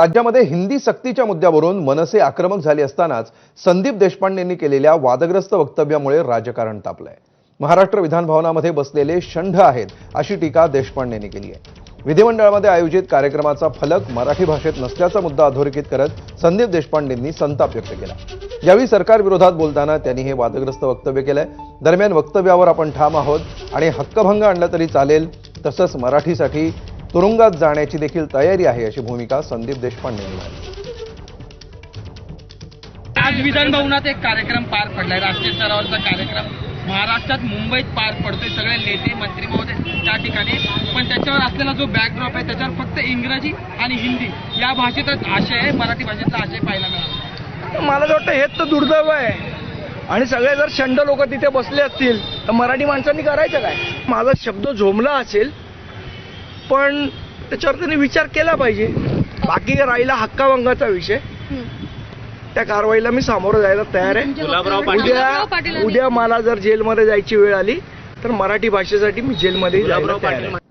राज्यामध्ये हिंदी सक्तीच्या मुद्द्यावरून मनसे आक्रमक झाली असतानाच संदीप देशपांडेंनी केलेल्या वादग्रस्त वक्तव्यामुळे राजकारण तापलंय. महाराष्ट्र विधानभवनामध्ये बसलेले षंढ आहेत अशी टीका देशपांडेंनी केली आहे. विधिमंडळामध्ये आयोजित कार्यक्रमाचा फलक मराठी भाषेत नसल्याचा मुद्दा अधोरेखित करत संदीप देशपांडेंनी संताप व्यक्त केला. यावेळी सरकारविरोधात बोलताना त्यांनी हे वादग्रस्त वक्तव्य केलंय. दरम्यान वक्तव्यावर आपण ठाम आहोत आणि हक्कभंग आणला तरी चालेल तसंच मराठीसाठी तुरुंगात जाण्याची देखील तयारी आहे अशी भूमिका संदीप देशपांडे यांनी मांडली. आज विधान भवनात एक कार्यक्रम पार पडलाय. राष्ट्रीय स्तरावरचा कार्यक्रम महाराष्ट्रात मुंबईत पार पडतोय. सगळे नेते मंत्री महोदय त्या ठिकाणी. पण त्याच्यावर असलेला जो बॅकड्रॉप आहे त्याच्यावर फक्त इंग्रजी आणि हिंदी या भाषेतच आशय आहे मराठी भाषेतला आशय पाहायला मिळाला. मला तर वाटतं हेच तर दुर्दैव आहे. आणि सगळे जर शंड लोक तिथे बसले असतील तर मराठी माणसांनी करायचं काय? माझा शब्द झोमला असेल पण त्याच्यावर त्यांनी विचार केला पाहिजे. बाकी राहिला हक्काभंगाचा विषय. त्या कारवाईला मी सामोरं जायला तयार आहे. उद्या उद्या मला जर जेलमध्ये जायची वेळ आली तर मराठी भाषेसाठी मी जेलमध्ये जायला तयार आहे.